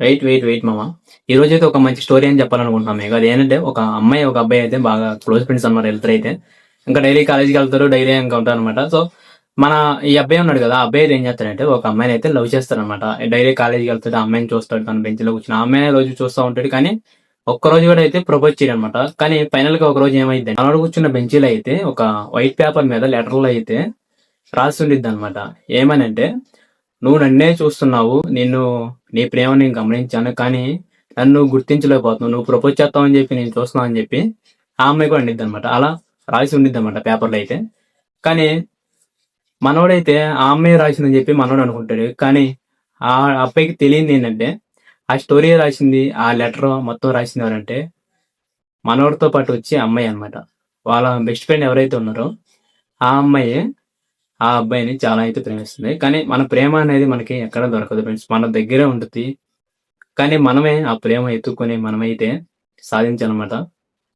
Wait wait wait మామ. ఈ రోజు అయితే ఒక మంచి స్టోరీ అని చెప్పాలనుకుంటున్నాం మీకు అది ఏంటంటే ఒక అమ్మాయి ఒక అబ్బాయి అయితే బాగా క్లోజ్ ఫ్రెండ్స్ అన్నమాట వెళ్తారు అయితే. ఇంకా డైలీ కాలేజీకి వెళ్తారు డైలీ ఇంకా ఉంటారు అనమాట సో మన ఈ అబ్బాయి ఉన్నాడు కదా అబ్బాయి అయితే ఏం చేస్తాడంటే ఒక అమ్మాయిని అయితే లవ్ చేస్తారనమాట డైలీ కాలేజీకి వెళ్తాడు అమ్మాయిని చూస్తాడు తన బెంచ్లో కూర్చుని. ఆ అమ్మాయి రోజు చూస్తూ ఉంటాడు కానీ ఒక్క రోజు కూడా అయితే ప్రపోజ్ చేయడనమాట కానీ ఫైనల్గా ఒక రోజు ఏమైంది మనోడు కూర్చున్న బెంచీలో అయితే ఒక వైట్ పేపర్ మీద లెటర్లో అయితే రాసి ఉండిద్ది అనమాట ఏమనంటే నువ్వు నన్నే చూస్తున్నావు నిన్ను నీ ప్రేమ నేను గమనించాను కానీ నన్ను గుర్తించలేకపోతున్నావు. నువ్వు ప్రపోజ్ చేస్తావని చెప్పి నేను చూస్తున్నావు అని చెప్పి ఆ అమ్మాయి కూడా ఉండిద్ది అనమాట అలా రాసి ఉండిద్ది అనమాట పేపర్లో అయితే. కానీ మనోడైతే ఆ అమ్మాయి రాసిందని చెప్పి మనోడు అనుకుంటాడు. కానీ ఆ అబ్బాయికి తెలియంది ఏంటంటే ఆ స్టోరీ రాసింది ఆ లెటర్ మొత్తం రాసింది ఎవరంటే మనోడితో పాటు వచ్చి అమ్మాయి అనమాట వాళ్ళ బెస్ట్ ఫ్రెండ్ ఎవరైతే ఉన్నారో ఆ అమ్మాయి ఆ అబ్బాయిని చాలా అయితే ప్రేమిస్తుంది. కానీ మన ప్రేమ అనేది మనకి ఎక్కడ దొరకదు ఫ్రెండ్స్ మన దగ్గరే ఉంటుంది. కానీ మనమే ఆ ప్రేమ ఎత్తుకొని మనమైతే సాధించాలన్నమాట.